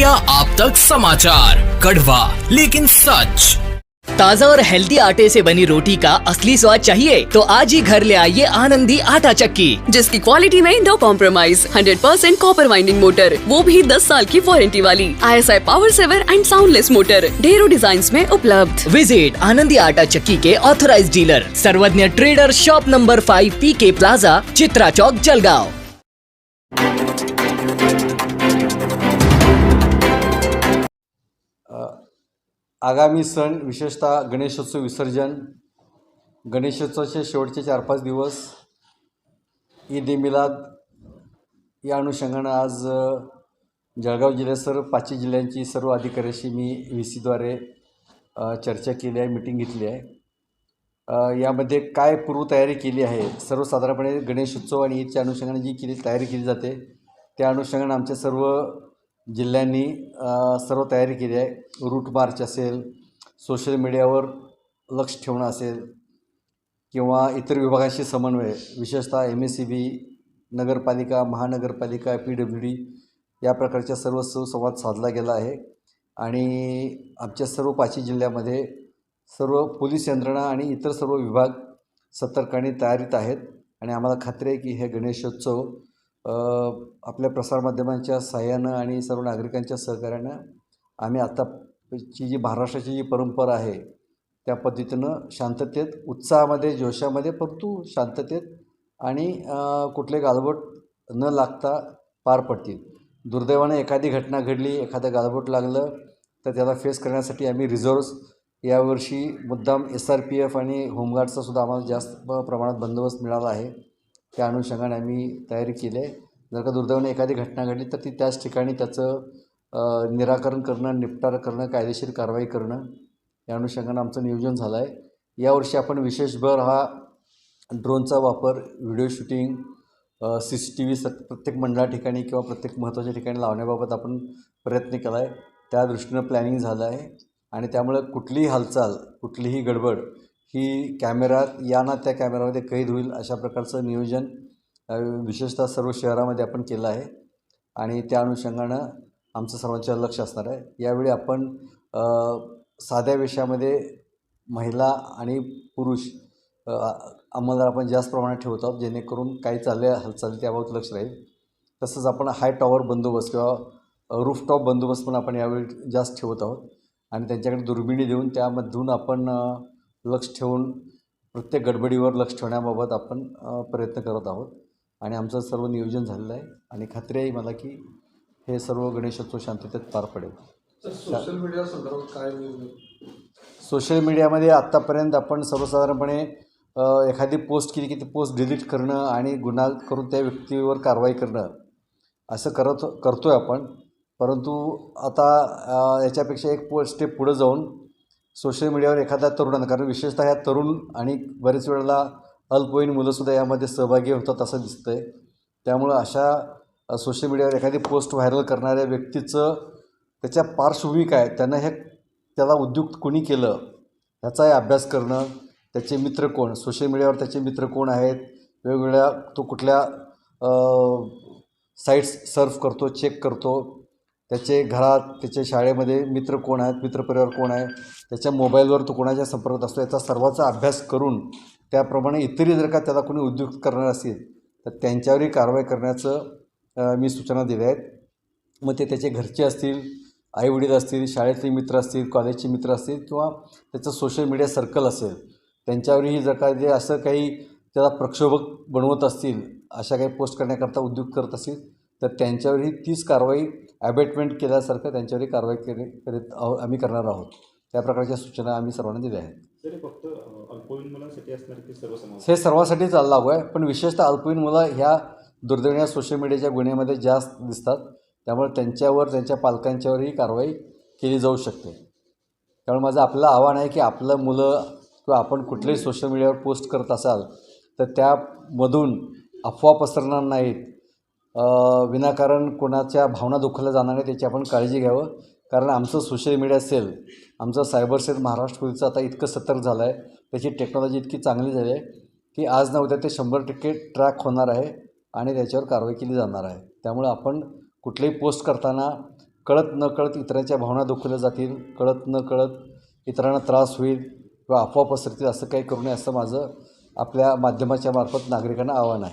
Media आप तक समाचार। कड़वा लेकिन सच। ताज़ा और हेल्दी आटे से बनी रोटी का असली स्वाद चाहिए तो आज ही घर ले आइए आनंदी आटा चक्की। जिसकी क्वालिटी में no compromise 100% percent copper winding motor वो भी 10 साल की वारंटी वाली ISI power saver and soundless motor ढेरों डिज़ाइन में उपलब्ध। विज़िट आनंदी आटा चक्की के authorize dealer Sarvagya trader shop number five P K plaza Chitra चौक जलगांव। आगामी सण विशेषतः गणेशोत्सव विसर्जन गणेशोत्सवाचे शेवटचे चार पाच दिवस ईद ए मिलाद या अनुषंगानं आज जळगाव जिल्ह्यात सर्व पाचही जिल्ह्यांची सर्व अधिकाऱ्याशी मी व्ही सीद्वारे चर्चा केली आहे मिटिंग घेतली आहे. यामध्ये काय पूर्वतयारी केली आहे सर्वसाधारणपणे गणेशोत्सव आणि ईदच्या अनुषंगाने जी केली तयारी केली जाते त्या अनुषंगाने आमच्या सर्व जिल्ह्यांनी सर्व तयारी केली आहे. रूट मार्च असेल सोशल मीडियावर लक्ष ठेवणं असेल किंवा इतर विभागांशी समन्वय विशेषतः एम एस सी बी नगरपालिका महानगरपालिका पी डब्ल्यू डी या प्रकारच्या सर्व सुसंवाद साधला गेला आहे. आणि आमच्या सर्व पाचही जिल्ह्यामध्ये सर्व पोलीस यंत्रणा आणि इतर सर्व विभाग सतर्काने तयारीत आहेत. आणि आम्हाला खात्री आहे की हे गणेशोत्सव आपल्या प्रसारमाध्यमांच्या सहाय्यानं आणि सर्व नागरिकांच्या सहकार्यानं आम्ही आत्ताची जी महाराष्ट्राची जी परंपरा आहे त्या पद्धतीनं शांततेत उत्साहामध्ये जोशामध्ये परंतु शांततेत आणि कुठले गालबोट न लागता पार पडतील. दुर्दैवानं एखादी घटना घडली एखादं गालबोट लागलं तर त्याला फेस करण्यासाठी आम्ही रिझर्व्स यावर्षी मुद्दाम एस आर पी एफ आणि होमगार्डचा सुद्धा आम्हाला जास्त प्रमाणात बंदोबस्त मिळाला आहे. त्या अनुषंगाने आम्ही तयारी केली आहे. जर का दुर्दैवाने एखादी घटना घडली तर ती त्याच ठिकाणी त्याचं निराकरण करणं निपटारा करणं कायदेशीर कारवाई करणं या अनुषंगानं आमचं नियोजन झालं आहे यावर्षी आपण विशेष भर हा ड्रोनचा वापर video shooting C C T V स प्रत्येक मंडळा ठिकाणी किंवा प्रत्येक महत्त्वाच्या ठिकाणी लावण्याबाबत आपण प्रयत्न केला आहे त्या दृष्टीनं प्लॅनिंग झालं आहे आणि त्यामुळं कुठलीही हालचाल कुठलीही गडबड ही कॅमेरात या ना त्या कॅमेरामध्ये कैद होईल अशा प्रकारचं नियोजन विशेषतः सर्व शहरामध्ये आपण केलं आहे. आणि त्या अनुषंगानं आमचं सर्वांच्या लक्ष असणार आहे. यावेळी आपण साध्या वेशामध्ये महिला आणि पुरुष अंमलदार आपण जास्त प्रमाणात ठेवत आहोत जेणेकरून काही चालल्या हालचाली त्याबाबत लक्ष राहील. तसंच आपण हाय टॉवर बंदोबस्त किंवा रूफटॉप बंदोबस्त पण आपण यावेळी जास्त ठेवत आहोत. आणि त्यांच्याकडे दुर्बिणी देऊन त्यामधून आपण लक्ष ठेवून प्रत्येक गडबडीवर लक्ष ठेवण्याबाबत आपण प्रयत्न करत आहोत. आणि आमचं सर्व नियोजन झालेलं आहे. आणि खात्री आहे मला की हे सर्व गणेशोत्सव शांततेत पार पडेल. सोशल मीडिया संदर्भात काय सोशल मीडियामध्ये आत्तापर्यंत आपण सर्वसाधारणपणे एखादी पोस्ट केली की ती पोस्ट डिलीट करणं आणि गुन्हा करून त्या व्यक्तीवर कारवाई करणं असं करत करतो आहे आपण. परंतु आता याच्यापेक्षा एक पो स्टेप पुढं जाऊन सोशल मीडियावर एखादा तरुणानं कारण विशेषतः ह्या तरुण आणि बरेच वेळेला अल्पवयीन मुलंसुद्धा यामध्ये सहभागी होतात असं दिसतं आहे त्यामुळं अशा सोशल मीडियावर एखादी पोस्ट व्हायरल करणाऱ्या व्यक्तीचं त्याच्या पार्श्वभूमी काय त्यानं हे त्याला उद्युक्त कोणी केलं? ह्याचाही अभ्यास करणं. त्याचे मित्र कोण? सोशल मीडियावर त्याचे मित्र कोण आहेत? वेगवेगळ्या तो कुठल्या साईट्स सर्फ करतो चेक करतो. त्याचे घरात त्याच्या शाळेमध्ये मित्र कोण आहेत मित्रपरिवार कोण आहे त्याच्या मोबाईलवर तो कोणाच्या संपर्कात असतो याचा सर्वाचा अभ्यास करून त्याप्रमाणे इतरही जर का त्याला कोणी उद्युक्त करणार असेल तर त्यांच्यावरही कारवाई करण्याचं मी सूचना दिल्या आहेत. मग ते त्याचे घरचे असतील आईवडील असतील शाळेतले मित्र असतील कॉलेजचे मित्र असतील किंवा त्याचं सोशल मीडिया सर्कल असेल त्यांच्यावरही जर का जे असं काही त्याला प्रक्षोभक बनवत असतील अशा काही पोस्ट करण्याकरता उद्योग करत असतील तर त्यांच्यावरही तीच कारवाई ॲबेटमेंट केल्यासारखं त्यांच्यावरही कारवाई केली करीत आहो आम्ही करणार आहोत. त्या प्रकारच्या सूचना आम्ही सर्वांना दिल्या आहेत. हे फक्त अल्पवयीन मुलांसाठी असणार की सर्वसमाज हे सर्वांसाठीच लागू आहे पण विशेषतः अल्पवयीन मुलं ह्या दुर्दैवाने सोशल मीडियाच्या गुन्ह्यामध्ये जास्त दिसतात. त्यामुळे त्यांच्यावर त्यांच्या पालकांच्यावरही कारवाई केली जाऊ शकते. त्यामुळे माझं आपलं आव्हान आहे की आपलं मुलं किंवा आपण कुठलेही सोशल मीडियावर पोस्ट करत असाल तर त्यामधून अफवा पसरणार नाहीत. विनाकारण कोणाच्या भावना दुखवल्या जाणार नाही त्याची आपण काळजी घ्यावं. कारण आमचं सोशल मीडिया सेल आमचं सायबर सेल महाराष्ट्र पोलीसचं आता इतकं सतर्क झालं आहे त्याची टेक्नॉलॉजी इतकी चांगली झाली आहे की आज ना उद्या ते शंभर टक्के ट्रॅक होणार आहे आणि त्याच्यावर कारवाई केली जाणार आहे. त्यामुळं आपण कुठलीही पोस्ट करताना कळत न कळत इतरांच्या भावना दुखवल्या जातील कळत न कळत इतरांना त्रास होईल किंवा अफवा पसरतील असं काही करू नये असं माझं आपल्या माध्यमाच्या मार्फत नागरिकांना आव्हान आहे.